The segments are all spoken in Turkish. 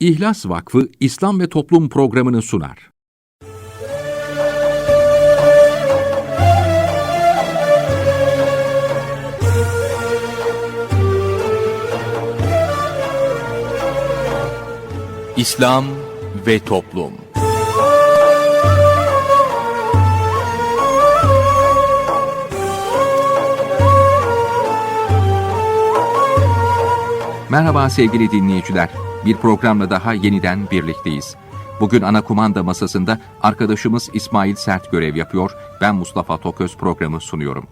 İhlas Vakfı İslam ve Toplum programını sunar. İslam ve Toplum Merhaba sevgili dinleyiciler. Bir programla daha yeniden birlikteyiz. Bugün ana kumanda masasında arkadaşımız İsmail Sert görev yapıyor. Ben Mustafa Toköz programı sunuyorum.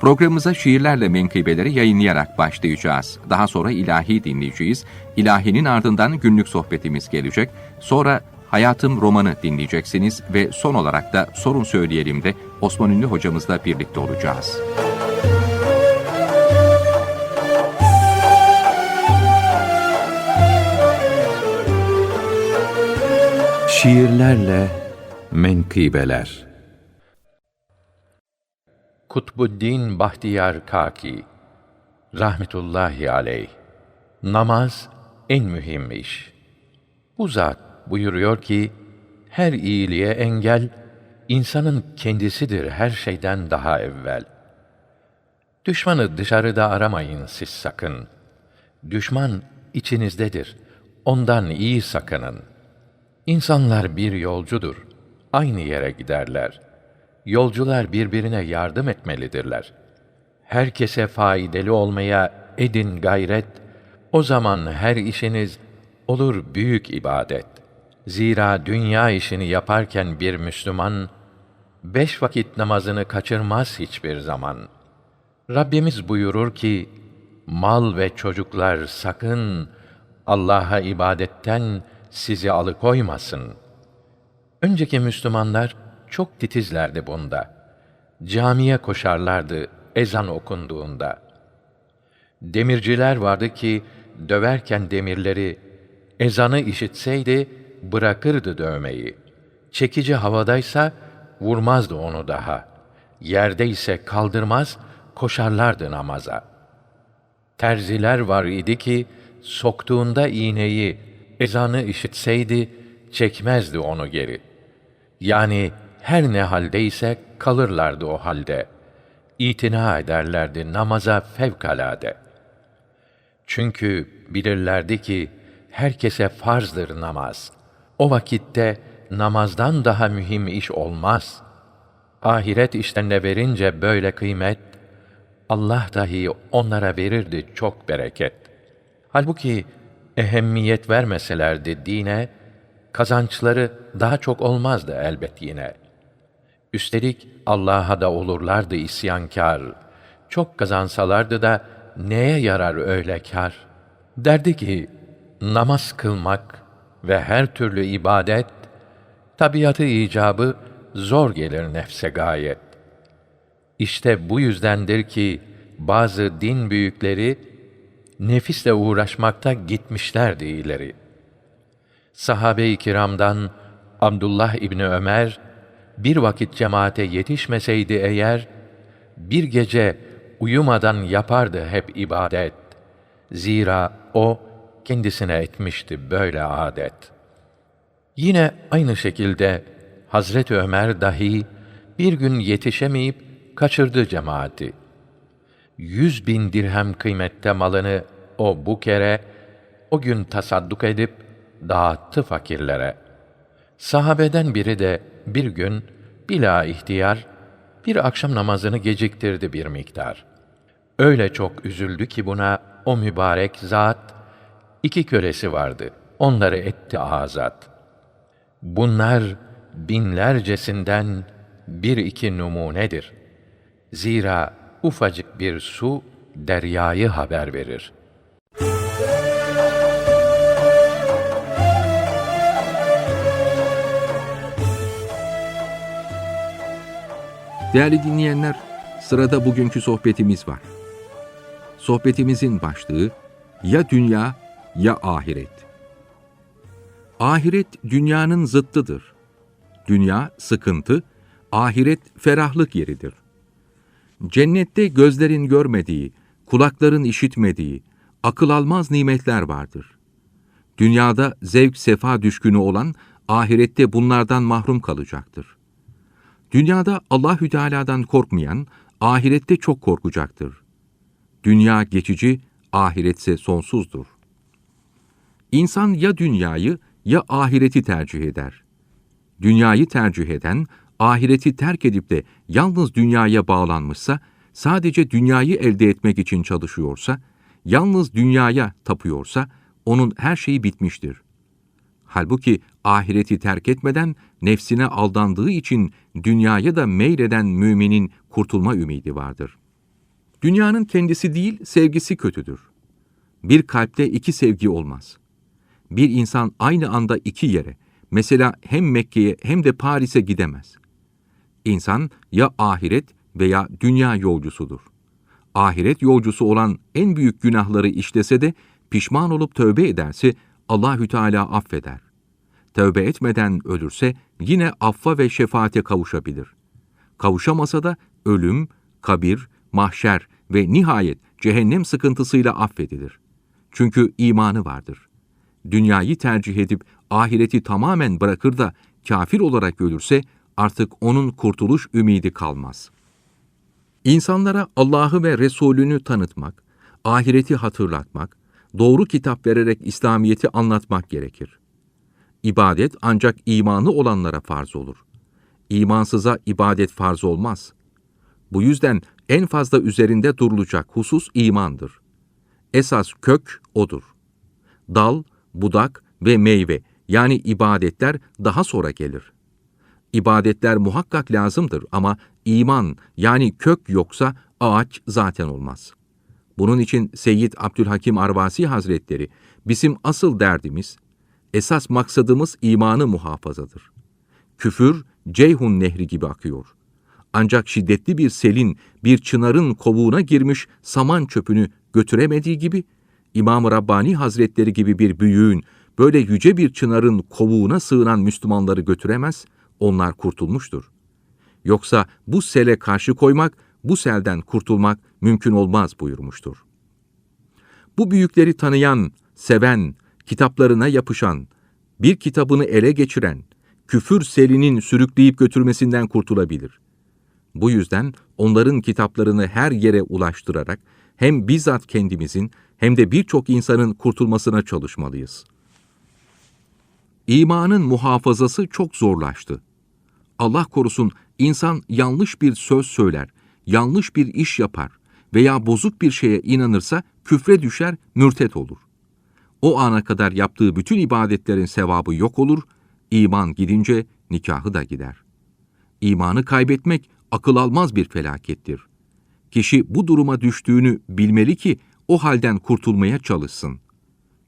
Programımıza şiirlerle menkıbeleri yayınlayarak başlayacağız. Daha sonra ilahi dinleyeceğiz. İlahinin ardından günlük sohbetimiz gelecek. Sonra Hayatım romanı dinleyeceksiniz ve son olarak da sorun söyleyelim de Osman Ünlü hocamızla birlikte olacağız. Şiirlerle menkıbeler Kutbuddin Bahtiyar Kaki rahmetullahi aleyh namaz en mühim iş. Bu zat buyuruyor ki her iyiliğe engel insanın kendisidir her şeyden daha evvel. Düşmanı dışarıda aramayın siz sakın. Düşman içinizdedir. Ondan iyi sakının. İnsanlar bir yolcudur. Aynı yere giderler. Yolcular birbirine yardım etmelidirler. Herkese faydalı olmaya edin gayret. O zaman her işiniz olur büyük ibadet. Zira dünya işini yaparken bir Müslüman, beş vakit namazını kaçırmaz hiçbir zaman. Rabbimiz buyurur ki, mal ve çocuklar sakın Allah'a ibadetten sizi alıkoymasın. Önceki Müslümanlar çok titizlerdi bunda. Camiye koşarlardı ezan okunduğunda. Demirciler vardı ki döverken demirleri ezanı işitseydi bırakırdı dövmeyi. Çekici havadaysa vurmazdı onu daha. Yerde ise kaldırmaz, koşarlardı namaza. Terziler var idi ki soktuğunda iğneyi ezanı işitseydi çekmezdi onu geri. Yani her ne haldeyse kalırlardı o halde. İtina ederlerdi namaza fevkalade. Çünkü bilirlerdi ki herkese farzdır namaz. O vakitte namazdan daha mühim iş olmaz. Ahiret işlerine verince böyle kıymet, Allah dahi onlara verirdi çok bereket. Halbuki ehemmiyet vermeselerdi dine, kazançları daha çok olmazdı elbet yine. Üstelik Allah'a da olurlardı isyankâr. Çok kazansalardı da neye yarar öyle kâr? Derdi ki, namaz kılmak ve her türlü ibadet, tabiatı icabı zor gelir nefse gayet. İşte bu yüzdendir ki bazı din büyükleri nefisle uğraşmakta gitmişlerdi ileri. Sahabe-i kiramdan Abdullah İbni Ömer bir vakit cemaate yetişmeseydi eğer bir gece uyumadan yapardı hep ibadet. Zira o kendisine etmişti böyle adet. Yine aynı şekilde Hazreti Ömer dahi bir gün yetişemeyip kaçırdı cemaati. Yüz bin dirhem kıymette malını o bu kere o gün tasadduk edip dağıttı fakirlere. Sahabeden biri de bir gün bila ihtiyar bir akşam namazını geciktirdi bir miktar. Öyle çok üzüldü ki buna o mübarek zat iki kölesi vardı. Onları etti azat. Bunlar binlercesinden bir iki numunedir. Zira ufacık bir su deryayı haber verir. Değerli dinleyenler, sırada bugünkü sohbetimiz var. Sohbetimizin başlığı ya dünya ya ahiret. Ahiret dünyanın zıttıdır. Dünya sıkıntı, ahiret ferahlık yeridir. Cennette gözlerin görmediği, kulakların işitmediği, akıl almaz nimetler vardır. Dünyada zevk sefa düşkünü olan ahirette bunlardan mahrum kalacaktır. Dünyada Allahü Teala'dan korkmayan ahirette çok korkacaktır. Dünya geçici, ahiretse sonsuzdur. İnsan ya dünyayı ya ahireti tercih eder. Dünyayı tercih eden, ahireti terk edip de yalnız dünyaya bağlanmışsa, sadece dünyayı elde etmek için çalışıyorsa, yalnız dünyaya tapıyorsa, onun her şeyi bitmiştir. Halbuki ahireti terk etmeden nefsine aldandığı için dünyaya da meyleden müminin kurtulma ümidi vardır. Dünyanın kendisi değil, sevgisi kötüdür. Bir kalpte iki sevgi olmaz. Bir insan aynı anda iki yere, mesela hem Mekke'ye hem de Paris'e gidemez. İnsan ya ahiret veya dünya yolcusudur. Ahiret yolcusu olan en büyük günahları işlese de pişman olup tövbe ederse Allahü Teala affeder. Tövbe etmeden ölürse yine affa ve şefaate kavuşabilir. Kavuşamasa da ölüm, kabir, mahşer ve nihayet cehennem sıkıntısıyla affedilir. Çünkü imanı vardır. Dünyayı tercih edip ahireti tamamen bırakır da kafir olarak ölürse artık onun kurtuluş ümidi kalmaz. İnsanlara Allah'ı ve Resulünü tanıtmak, ahireti hatırlatmak, doğru kitap vererek İslamiyeti anlatmak gerekir. İbadet ancak imanı olanlara farz olur. İmansıza ibadet farz olmaz. Bu yüzden en fazla üzerinde durulacak husus imandır. Esas kök odur. Dal, budak ve meyve yani ibadetler daha sonra gelir. İbadetler muhakkak lazımdır ama iman yani kök yoksa ağaç zaten olmaz. Bunun için Seyyid Abdülhakim Arvasi Hazretleri bizim asıl derdimiz, esas maksadımız imanı muhafazadır. Küfür Ceyhun Nehri gibi akıyor. Ancak şiddetli bir selin bir çınarın kovuğuna girmiş saman çöpünü götüremediği gibi İmam-ı Rabbani Hazretleri gibi bir büyüğün böyle yüce bir çınarın kovuğuna sığınan Müslümanları götüremez, onlar kurtulmuştur. Yoksa bu sele karşı koymak, bu selden kurtulmak mümkün olmaz buyurmuştur. Bu büyükleri tanıyan, seven, kitaplarına yapışan, bir kitabını ele geçiren, küfür selinin sürükleyip götürmesinden kurtulabilir. Bu yüzden onların kitaplarını her yere ulaştırarak hem bizzat kendimizin hem de birçok insanın kurtulmasına çalışmalıyız. İmanın muhafazası çok zorlaştı. Allah korusun insan yanlış bir söz söyler, yanlış bir iş yapar veya bozuk bir şeye inanırsa küfre düşer, mürtet olur. O ana kadar yaptığı bütün ibadetlerin sevabı yok olur, iman gidince nikahı da gider. İmanı kaybetmek akıl almaz bir felakettir. Kişi bu duruma düştüğünü bilmeli ki o halden kurtulmaya çalışsın.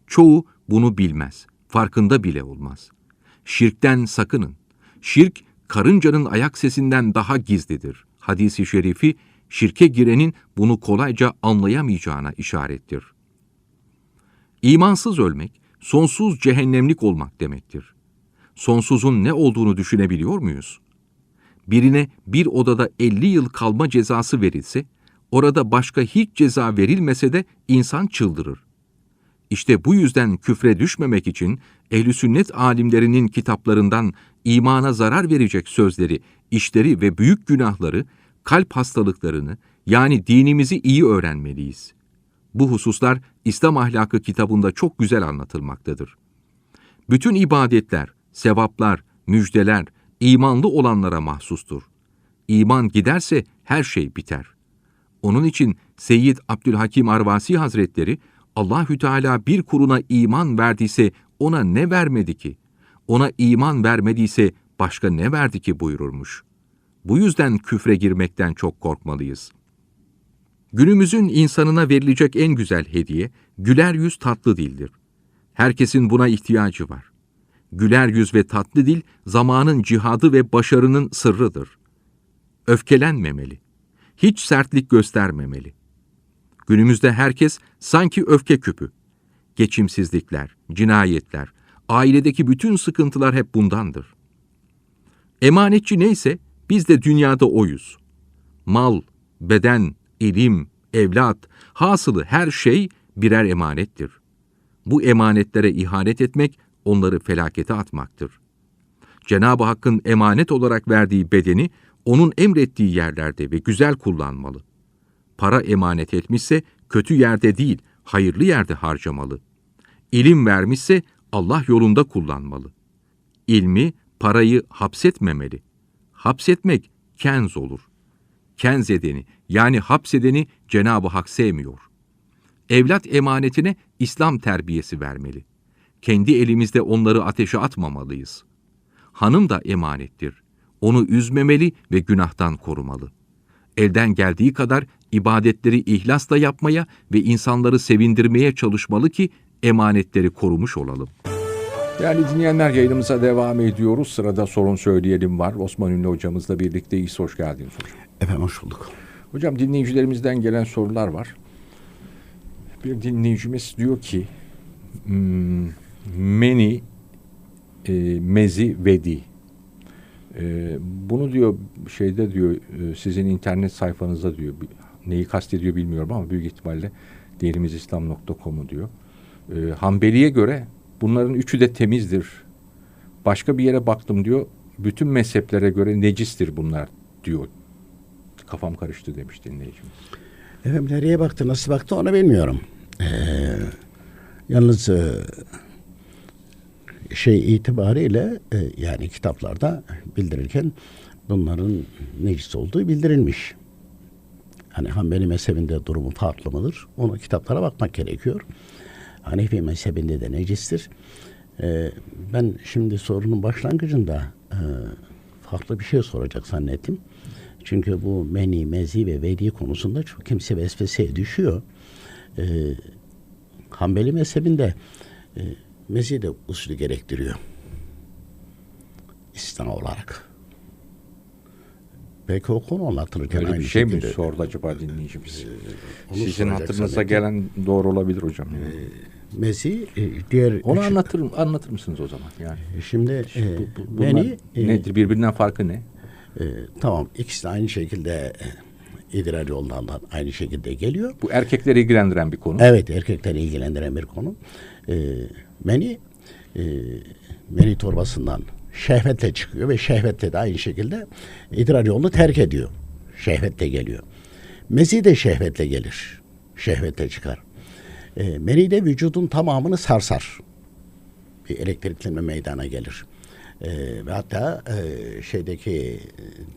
Çoğu bunu bilmez, farkında bile olmaz. Şirkten sakının. Şirk, karıncanın ayak sesinden daha gizlidir. Hadisi şerifi, şirke girenin bunu kolayca anlayamayacağına işarettir. İmansız ölmek, sonsuz cehennemlik olmak demektir. Sonsuzun ne olduğunu düşünebiliyor muyuz? Birine bir odada 50 yıl kalma cezası verilse, orada başka hiç ceza verilmese de insan çıldırır. İşte bu yüzden küfre düşmemek için ehl sünnet alimlerinin kitaplarından imana zarar verecek sözleri, işleri ve büyük günahları, kalp hastalıklarını yani dinimizi iyi öğrenmeliyiz. Bu hususlar İslam ahlakı kitabında çok güzel anlatılmaktadır. Bütün ibadetler, sevaplar, müjdeler, imanlı olanlara mahsustur. İman giderse her şey biter. Onun için Seyyid Abdülhakim Arvasi Hazretleri Allahü Teala bir kuruna iman verdiyse ona ne vermedi ki? Ona iman vermediyse başka ne verdi ki buyururmuş. Bu yüzden küfre girmekten çok korkmalıyız. Günümüzün insanına verilecek en güzel hediye güler yüz tatlı dildir. Herkesin buna ihtiyacı var. Güler yüz ve tatlı dil zamanın cihadı ve başarının sırrıdır. Öfkelenmemeli. Hiç sertlik göstermemeli. Günümüzde herkes sanki öfke küpü. Geçimsizlikler, cinayetler, ailedeki bütün sıkıntılar hep bundandır. Emanetçi neyse biz de dünyada oyuz. Mal, beden, ilim, evlat, hasılı her şey birer emanettir. Bu emanetlere ihanet etmek, onları felakete atmaktır. Cenab-ı Hakk'ın emanet olarak verdiği bedeni, onun emrettiği yerlerde ve güzel kullanmalı. Para emanet etmişse, kötü yerde değil, hayırlı yerde harcamalı. İlim vermişse, Allah yolunda kullanmalı. İlmi, parayı hapsetmemeli. Hapsetmek kenz olur. Kenz edeni, yani hapsedeni Cenab-ı Hak sevmiyor. Evlat emanetine İslam terbiyesi vermeli. Kendi elimizde onları ateşe atmamalıyız. Hanım da emanettir. Onu üzmemeli ve günahtan korumalı. Elden geldiği kadar ibadetleri ihlasla yapmaya ve insanları sevindirmeye çalışmalı ki emanetleri korumuş olalım. Değerli dinleyenler yayınımıza devam ediyoruz. Sırada sorun söyleyelim var. Osman Ünlü hocamızla birlikteyiz. Hoş geldiniz hocam. Efendim hoş bulduk. Hocam dinleyicilerimizden gelen sorular var. Bir dinleyicimiz diyor ki hmm, meni e, mezi vedi. E, bunu diyor şeyde diyor e, sizin internet sayfanızda diyor neyi kastediyor bilmiyorum ama büyük ihtimalle değerimizislam.com'u diyor. E, Hanbeli'ye göre bunların üçü de temizdir. Başka bir yere baktım diyor. Bütün mezheplere göre necistir bunlar diyor. Kafam karıştı demiş dinleyicimiz. Efendim nereye baktı, nasıl baktı onu bilmiyorum. Ee, yalnız e, şey itibariyle e, yani kitaplarda bildirirken bunların necis olduğu bildirilmiş. Hani Hanbeli mezhebinde durumu farklı mıdır? Onu kitaplara bakmak gerekiyor. Hanefi mezhebinde de necistir. Ee, ben şimdi sorunun başlangıcında e, farklı bir şey soracak zannettim. Çünkü bu meni, mezi ve vedi konusunda çok kimse vesveseye düşüyor. Ee, Hanbeli mezhebinde e, mezi de usulü gerektiriyor. İstina olarak. Belki o konu anlatılırken Öyle bir aynı şey mi şekilde- sordu acaba dinleyicimiz? onu Sizin hatırınıza gelen doğru olabilir hocam. yani. Mezi e, diğer Onu üç- anlatır anlatır mısınız o zaman? Yani Şimdi e, bu, bu- meni e, nedir? Birbirinden farkı ne? e, tamam ikisi de aynı şekilde e, idrar yolundan da aynı şekilde geliyor. Bu erkekleri ilgilendiren bir konu. Evet erkekleri ilgilendiren bir konu. E, meni e, meni torbasından şehvetle çıkıyor ve şehvetle de aynı şekilde idrar yolunu terk ediyor. Şehvetle geliyor. Mezi de şehvetle gelir. Şehvetle çıkar. E, meni de vücudun tamamını sarsar. Bir elektriklenme meydana gelir. E, ve hatta e, şeydeki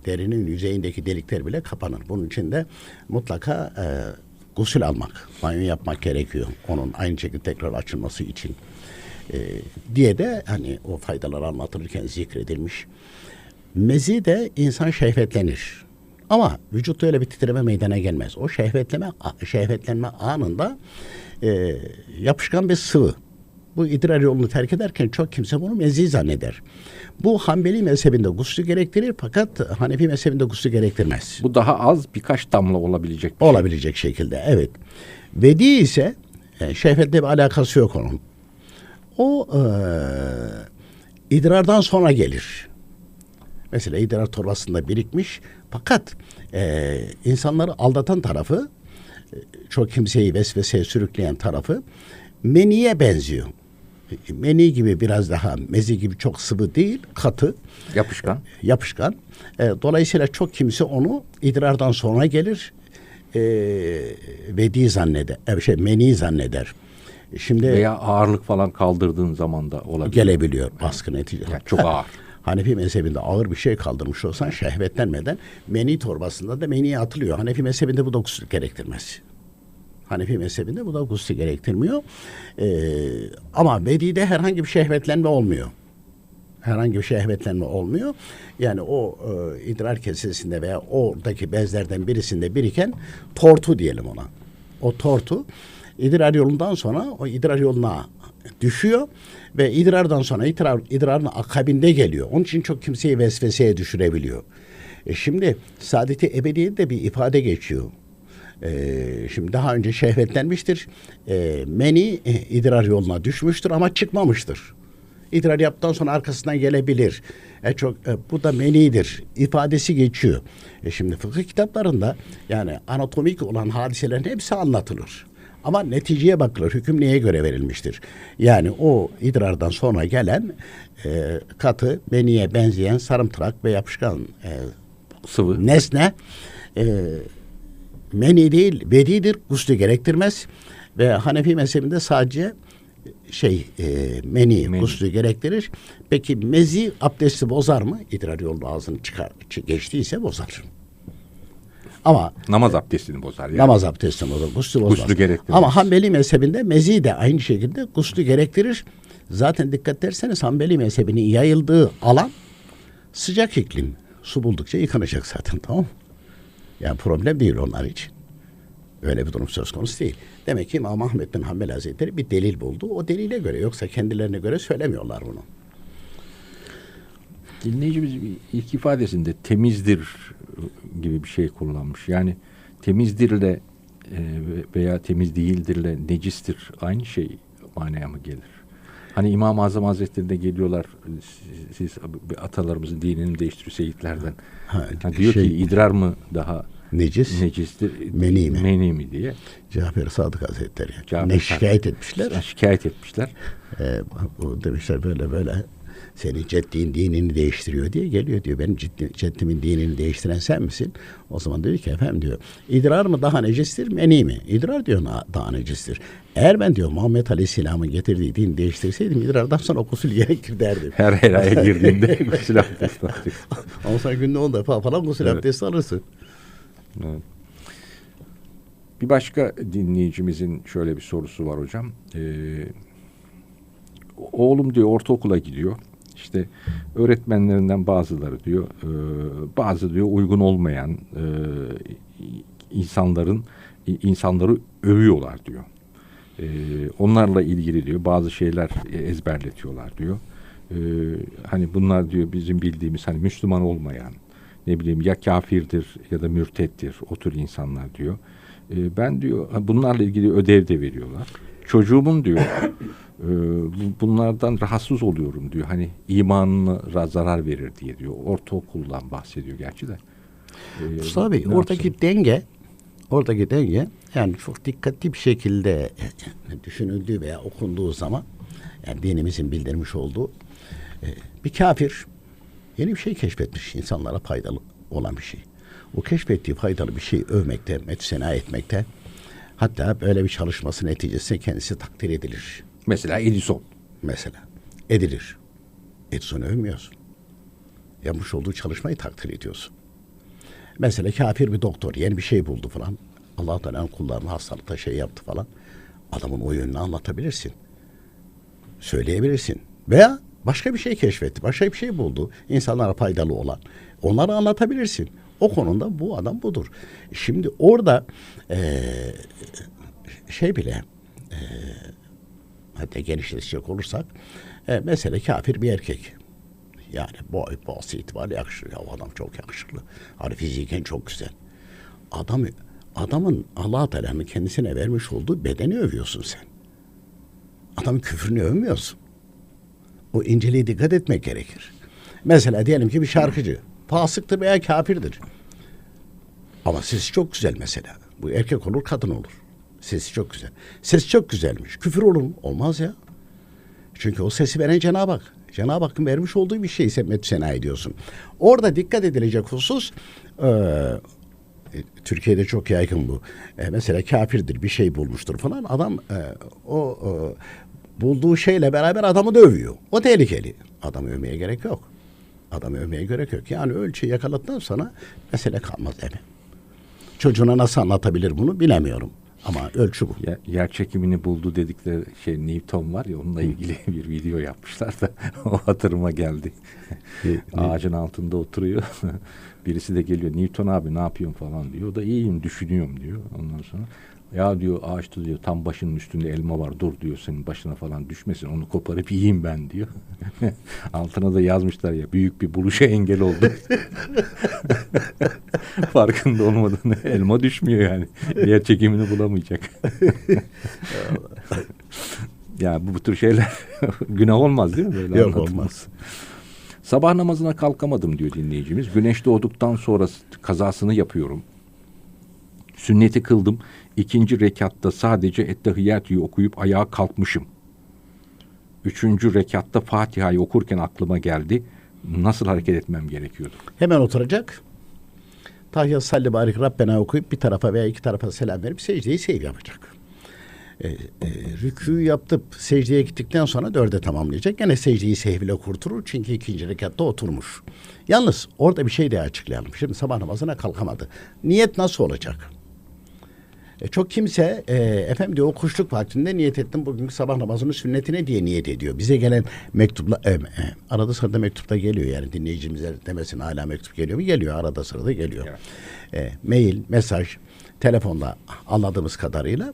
derinin yüzeyindeki delikler bile kapanır. Bunun için de mutlaka e, gusül almak, banyo yapmak gerekiyor. Onun aynı şekilde tekrar açılması için. E, diye de hani o faydalar anlatılırken zikredilmiş. Mezi de insan şehvetlenir. Ama vücutta öyle bir titreme meydana gelmez. O şehvetleme şehvetlenme anında e, yapışkan bir sıvı. Bu idrar yolunu terk ederken çok kimse bunu mezi zanneder. Bu Hanbeli mezhebinde gusül gerektirir fakat Hanefi mezhebinde gusül gerektirmez. Bu daha az birkaç damla olabilecek bir şey. Olabilecek şekilde evet. Vedi ise e, şehvetle bir alakası yok onun. O e, idrardan sonra gelir. Mesela idrar torbasında birikmiş fakat e, insanları aldatan tarafı e, çok kimseyi vesveseye sürükleyen tarafı meniye benziyor. Meni gibi biraz daha mezi gibi çok sıvı değil katı Yapışkan. yapışkan. E, dolayısıyla çok kimse onu idrardan sonra gelir e, vedi zanneder. E, şey meni zanneder. Şimdi Veya ağırlık falan kaldırdığın zaman da olabilir. gelebiliyor baskı neticesi. Yani çok ağır. Hanefi mezhebinde ağır bir şey kaldırmış olsan şehvetlenmeden meni torbasında da meniye atılıyor. Hanefi mezhebinde bu da gusül gerektirmez. Hanefi mezhebinde bu da gusül gerektirmiyor. Ee, ama vedide herhangi bir şehvetlenme olmuyor. Herhangi bir şehvetlenme olmuyor. Yani o e, idrar kesesinde veya oradaki bezlerden birisinde biriken tortu diyelim ona. O tortu idrar yolundan sonra o idrar yoluna düşüyor ve idrardan sonra idrar, idrarın akabinde geliyor. Onun için çok kimseyi vesveseye düşürebiliyor. E şimdi saadeti ebediyede de bir ifade geçiyor. Ee, şimdi daha önce şehvetlenmiştir. Ee, meni e, idrar yoluna düşmüştür ama çıkmamıştır. İdrar yaptıktan sonra arkasından gelebilir. E çok e, bu da menidir ifadesi geçiyor. E şimdi fıkıh kitaplarında yani anatomik olan hadiselerin hepsi anlatılır. Ama neticeye bakılır. Hüküm neye göre verilmiştir? Yani o idrardan sonra gelen e, katı, beniye benzeyen sarımtırak ve yapışkan e, Sıvı. nesne e, meni değil, vedidir, guslu gerektirmez. Ve Hanefi mezhebinde sadece şey e, meni, Meni. guslu gerektirir. Peki mezi abdesti bozar mı? İdrar yolu ağzını çıkar, çı- geçtiyse bozar. Ama Namaz abdestini bozar yani. namaz abdesti bozar, guslu bozmaz. Guslu gerektirmez. Ama Hanbeli mezhebinde mezi de aynı şekilde guslu gerektirir. Zaten dikkat ederseniz Hanbeli mezhebinin yayıldığı alan sıcak iklim. Su buldukça yıkanacak zaten tamam mı? Yani problem değil onlar için. Öyle bir durum söz konusu değil. Demek ki İmam Ahmet bin Hanbel Hazretleri bir delil buldu. O delile göre yoksa kendilerine göre söylemiyorlar bunu. Dinleyicimiz ilk ifadesinde temizdir gibi bir şey kullanmış. Yani temizdirle e, veya temiz değildirle necistir aynı şey manaya mı gelir? Hani İmam-ı Azam Hazretleri'nde geliyorlar siz, siz atalarımızın dinini değiştiriyor seyitlerden. Ha, Ha, diyor şey- ki idrar mı daha Necis, necistir? Meni mi? Meni mi diye. Cafer Sadık Hazretleri. Cafer ne şikayet etmişler? Şikayet etmişler. Ee, demişler böyle böyle senin ceddin dinini değiştiriyor diye geliyor diyor. Benim ciddi, ceddimin dinini değiştiren sen misin? O zaman diyor ki efendim diyor. idrar mı daha necistir meni mi? İdrar diyor daha necistir. Eğer ben diyor Muhammed Aleyhisselam'ın getirdiği dini değiştirseydim idrardan sonra gusül gerekir derdim. Her helaya girdiğinde gusül abdesti alacak. Ama sen günde 10 defa falan gusül Evet. abdesti alırsın. Evet. Bir başka dinleyicimizin şöyle bir sorusu var hocam. Ee, oğlum diyor ortaokula gidiyor. İşte öğretmenlerinden bazıları diyor, e, bazı diyor uygun olmayan e, insanların insanları övüyorlar diyor. E, onlarla ilgili diyor bazı şeyler ezberletiyorlar diyor. Hani bunlar diyor bizim bildiğimiz hani Müslüman olmayan ne bileyim ya kafirdir ya da mürtettir o tür insanlar diyor. Ben diyor bunlarla ilgili ödev de veriyorlar. Çocuğumun diyor e, bu- bunlardan rahatsız oluyorum diyor. Hani imanına zarar verir diye diyor. Ortaokuldan bahsediyor gerçi de. E, Mustafa Bey oradaki yapsın? denge oradaki denge yani çok dikkatli bir şekilde düşünüldüğü veya okunduğu zaman yani dinimizin bildirmiş olduğu e, bir kafir yeni bir şey keşfetmiş insanlara faydalı olan bir şey. O keşfettiği faydalı bir şeyi övmekte, metsena etmekte hatta böyle bir çalışması neticesinde kendisi takdir edilir. Mesela Edison. Mesela edilir. Edison'u övmüyorsun. Yapmış olduğu çalışmayı takdir ediyorsun. Mesela kafir bir doktor yeni bir şey buldu falan. Allah Teala'nın kullarına hastalıkta şey yaptı falan. Adamın o yönünü anlatabilirsin. Söyleyebilirsin. Veya başka bir şey keşfetti. Başka bir şey buldu. insanlara faydalı olan. Onları anlatabilirsin. O konuda bu adam budur. Şimdi orada eee, şey bile hatta genişletecek olursak e, mesela kafir bir erkek. Yani boy, bosu itibariyle yakışıklı. Ya adam çok yakışıklı. Hani fiziken çok güzel. Adam, adamın allah Teala'nın kendisine vermiş olduğu bedeni övüyorsun sen. Adamın küfrünü övmüyorsun. O inceliğe dikkat etmek gerekir. Mesela diyelim ki bir şarkıcı. Fasıktır veya kafirdir. Ama sesi çok güzel mesela. Bu erkek olur kadın olur. Sesi çok güzel. Ses çok güzelmiş. Küfür olur mu? Olmaz ya. Çünkü o sesi veren Cenab-ı Hak. Cenab-ı Hakk'ın vermiş olduğu bir şeyi sen sena ediyorsun. Orada dikkat edilecek husus e, Türkiye'de çok yaygın bu. E, mesela kafirdir bir şey bulmuştur falan. Adam e, o e, bulduğu şeyle beraber adamı dövüyor. O tehlikeli. Adamı övmeye gerek yok. Adamı övmeye gerek yok. Yani ölçüyü yakaladıktan sonra mesele kalmaz eve. Çocuğuna nasıl anlatabilir bunu bilemiyorum. Ama ölçü bu. Ya, yer çekimini buldu dedikleri şey Newton var ya onunla ilgili bir video yapmışlar da o hatırıma geldi. Ağacın altında oturuyor. Birisi de geliyor Newton abi ne yapıyorsun falan diyor. O da iyiyim düşünüyorum diyor. Ondan sonra ya diyor ağaçta diyor tam başının üstünde elma var dur diyor senin başına falan düşmesin onu koparıp yiyeyim ben diyor. Altına da yazmışlar ya büyük bir buluşa engel oldu. Farkında olmadan elma düşmüyor yani. Yer çekimini bulamayacak. ya bu, bu tür şeyler günah olmaz değil mi? Böyle Yok, olmaz. Sabah namazına kalkamadım diyor dinleyicimiz. Güneş doğduktan sonra kazasını yapıyorum. Sünneti kıldım. İkinci rekatta sadece Ettehiyyatü'yü okuyup ayağa kalkmışım. Üçüncü rekatta Fatiha'yı okurken aklıma geldi. Nasıl hareket etmem gerekiyordu? Hemen oturacak. Tahya salli barik Rabbena okuyup bir tarafa veya iki tarafa selam verip secdeyi sev yapacak. E, e, rükûyu yaptıp secdeye gittikten sonra dörde tamamlayacak. Gene secdeyi sehvile kurturur çünkü ikinci rekatta oturmuş. Yalnız orada bir şey daha açıklayalım. Şimdi sabah namazına kalkamadı. Niyet nasıl olacak? E, çok kimse e, efendim diyor o kuşluk vaktinde niyet ettim bugünkü sabah namazının sünnetine diye niyet ediyor. Bize gelen mektupla e, e, arada sırada mektupta geliyor yani dinleyicimize demesin hala mektup geliyor mu? Geliyor arada sırada geliyor. E, mail, mesaj, telefonla anladığımız kadarıyla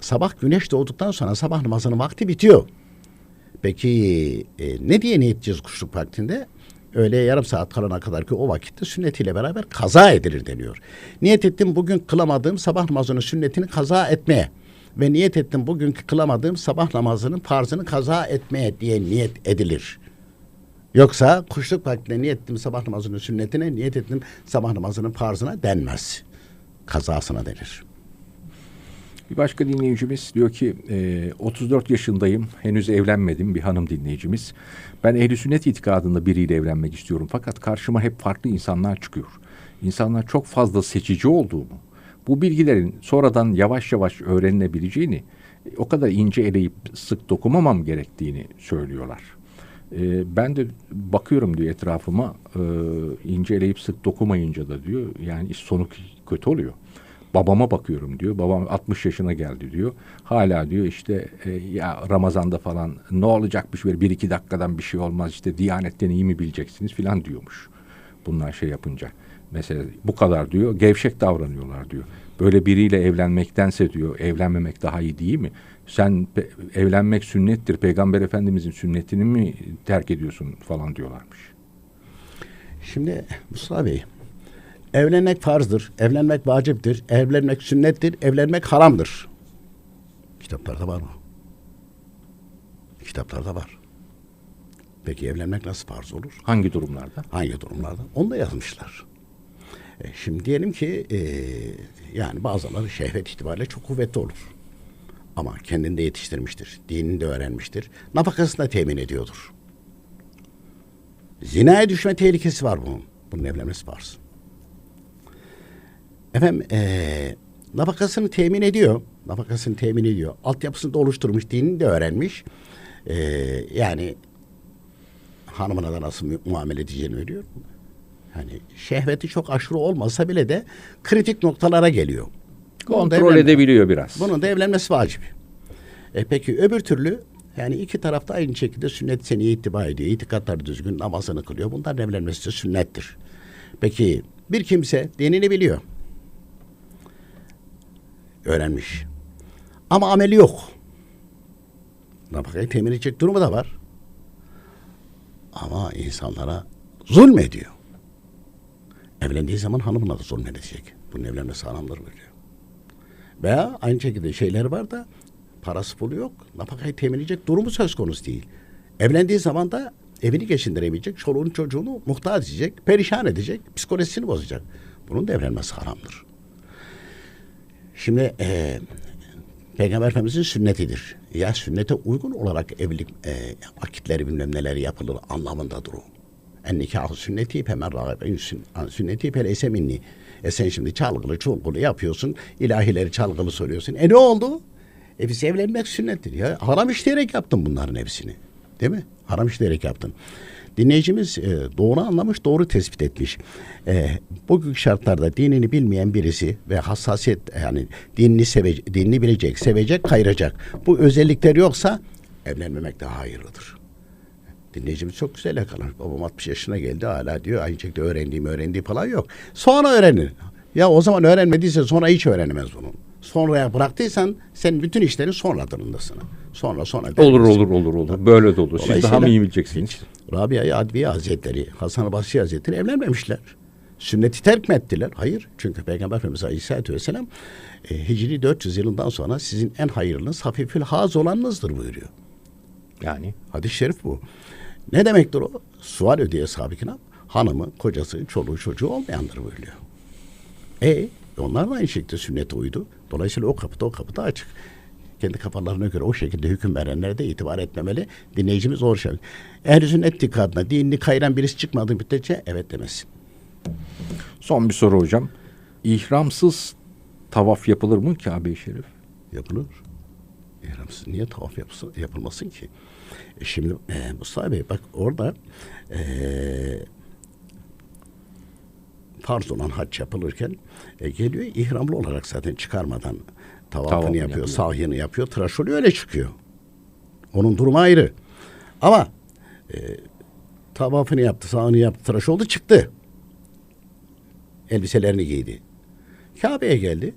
sabah güneş doğduktan sonra sabah namazının vakti bitiyor. Peki e, ne diye niyet edeceğiz kuşluk vaktinde? Öğle yarım saat kalana kadar ki o vakitte sünnetiyle beraber kaza edilir deniyor. Niyet ettim bugün kılamadığım sabah namazının sünnetini kaza etmeye ve niyet ettim bugünkü kılamadığım sabah namazının farzını kaza etmeye diye niyet edilir. Yoksa kuşluk vaktinde niyet ettim sabah namazının sünnetine, niyet ettim sabah namazının farzına denmez. Kazasına denir. Bir başka dinleyicimiz diyor ki e, 34 yaşındayım henüz evlenmedim bir hanım dinleyicimiz. Ben ehli sünnet itikadında biriyle evlenmek istiyorum fakat karşıma hep farklı insanlar çıkıyor. İnsanlar çok fazla seçici olduğumu, bu bilgilerin sonradan yavaş yavaş öğrenilebileceğini, o kadar ince eleyip sık dokunmamam gerektiğini söylüyorlar. E, ben de bakıyorum diyor etrafıma e, ince eleyip sık dokumayınca da diyor yani sonu kötü oluyor. Babama bakıyorum diyor. Babam 60 yaşına geldi diyor. Hala diyor işte e, ya Ramazan'da falan ne olacakmış böyle bir iki dakikadan bir şey olmaz işte Diyanet'ten iyi mi bileceksiniz filan diyormuş. Bunlar şey yapınca. Mesela bu kadar diyor gevşek davranıyorlar diyor. Böyle biriyle evlenmektense diyor evlenmemek daha iyi değil mi? Sen pe- evlenmek sünnettir. Peygamber Efendimizin sünnetini mi terk ediyorsun falan diyorlarmış. Şimdi Mustafa Bey, evlenmek farzdır, evlenmek vaciptir, evlenmek sünnettir, evlenmek haramdır. Kitaplarda var mı? Kitaplarda var. Peki evlenmek nasıl farz olur? Hangi durumlarda? Hangi durumlarda? Onu da yazmışlar. E, şimdi diyelim ki e, yani bazıları şehvet itibariyle çok kuvvetli olur. Ama kendini de yetiştirmiştir. Dinini de öğrenmiştir. Nafakasını da temin ediyordur. Zinaya düşme tehlikesi var bunun. Bunun evlenmesi farz. Efendim eee nafakasını temin ediyor. Nafakasını temin ediyor. Altyapısını da oluşturmuş. Dinini de öğrenmiş. Eee, yani hanımına da nasıl mu- muamele edeceğini biliyor. Hani şehveti çok aşırı olmasa bile de kritik noktalara geliyor. Kontrol edebiliyor biraz. Bunun da evlenmesi vacip. E peki öbür türlü yani iki tarafta aynı şekilde sünnet seniye ittiba ediyor. İtikatları düzgün, namazını kılıyor. Bunların evlenmesi de sünnettir. Peki bir kimse dinini biliyor. Öğrenmiş. Ama ameli yok. Nafakayı temin edecek durumu da var. Ama insanlara zulmediyor. Evlendiği zaman hanımına da zulmedecek. Bunun evlenmesi haramdır buyuruyor. Veya aynı şekilde şeyler var da parası pulu yok. Nafakayı temin edecek durumu söz konusu değil. Evlendiği zaman da evini geçindiremeyecek. Çoluğunu çocuğunu muhtaç edecek. Perişan edecek. Psikolojisini bozacak. Bunun da evlenmesi haramdır. Şimdi eee Peygamber Efendimizin sünnetidir. Ya sünnete uygun olarak evlilik e, akitleri bilmem neleri yapılır anlamındadır o. En nikahı sünneti hemen rağbet sünneti peleyse minni. E sen şimdi çalgılı çulgulu yapıyorsun. ilahileri çalgılı soruyorsun. E ne oldu? E biz evlenmek sünnettir. Ya haram işleyerek yaptın bunların hepsini. Değil mi? Haram işleyerek yaptın. Dinleyicimiz e, doğru anlamış, doğru tespit etmiş. E, bugünkü şartlarda dinini bilmeyen birisi ve hassasiyet yani dinini seve, dinini bilecek, sevecek, kayıracak. Bu özellikler yoksa evlenmemek daha hayırlıdır. Dinleyicimiz çok güzel yakalamış. Babam 60 yaşına geldi hala diyor aynı şekilde öğrendiğim öğrendiği falan yok. Sonra öğrenir. Ya o zaman öğrenmediyse sonra hiç öğrenemez bunu. Sonraya bıraktıysan sen bütün işlerin sonralarındasın. Sonra sonra. Olur olur olur olur. Böyle de olur. Siz daha mı iyi bileceksiniz? Rabia-i Adviye Hazretleri, Hasan-ı Basri Hazretleri evlenmemişler. Sünneti terk mi ettiler? Hayır. Çünkü Peygamber Efendimiz Aleyhisselatü Vesselam e, Hicri 400 yılından sonra sizin en hayırlınız hafifül haz olanınızdır buyuruyor. Yani Hadis-i şerif bu. Ne demektir o? Sual ödeye sabikine hanımı, kocası, çoluğu, çocuğu olmayandır buyuruyor. E onlar da aynı şekilde sünnete uydu. Dolayısıyla o kapıda o kapıda açık. Kendi kafalarına göre o şekilde hüküm verenlere de itibar etmemeli. Dinleyicimiz o şey. Ehl-i sünnet itikadına dinini kayıran birisi çıkmadığı müddetçe evet demesin. Son bir soru hocam. İhramsız tavaf yapılır mı Kabe-i Şerif? Yapılır. İhramsız niye tavaf yapılsın, yapılmasın ki? E şimdi e, Mustafa Bey bak orada e, farz olan hac yapılırken e, geliyor ihramlı olarak zaten çıkarmadan tavafını yapıyor, yapıyor. sahiyini yapıyor, tıraş oluyor öyle çıkıyor. Onun durumu ayrı. Ama e, tavafını yaptı, sahini yaptı, tıraş oldu çıktı. Elbiselerini giydi. Kabe'ye geldi.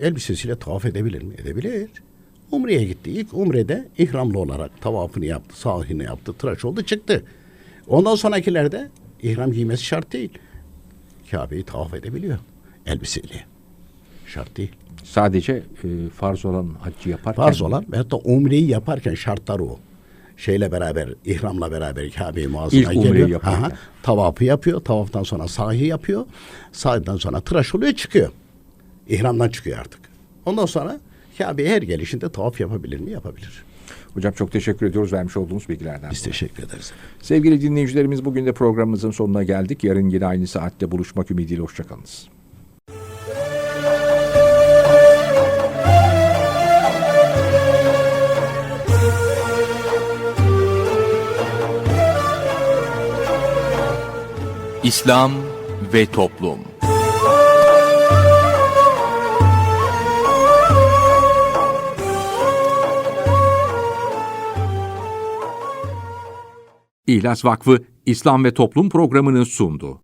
Elbisesiyle tavaf edebilir mi? Edebilir. Umre'ye gitti. İlk Umre'de ihramlı olarak tavafını yaptı, sahini yaptı, tıraş oldu, çıktı. Ondan sonrakilerde ihram giymesi şart değil. Kabe'yi tavaf edebiliyor elbiseyle. Şart değil. Sadece e, farz olan haccı yaparken Farz olan hatta umreyi yaparken şartları o. Şeyle beraber, ihramla beraber Kabe-i Muazzam'a İlk umreyi geliyor. yaparken. Aha, tavafı yapıyor. Tavaftan sonra sahi yapıyor. Sahiden sonra tıraş oluyor çıkıyor. İhramdan çıkıyor artık. Ondan sonra Kabe'ye her gelişinde tavaf yapabilir mi? Yapabilir. Hocam çok teşekkür ediyoruz vermiş olduğunuz bilgilerden. Biz teşekkür ederiz. Sevgili dinleyicilerimiz bugün de programımızın sonuna geldik. Yarın yine aynı saatte buluşmak ümidiyle hoşçakalınız. İslam ve Toplum İhlas Vakfı İslam ve Toplum programını sundu.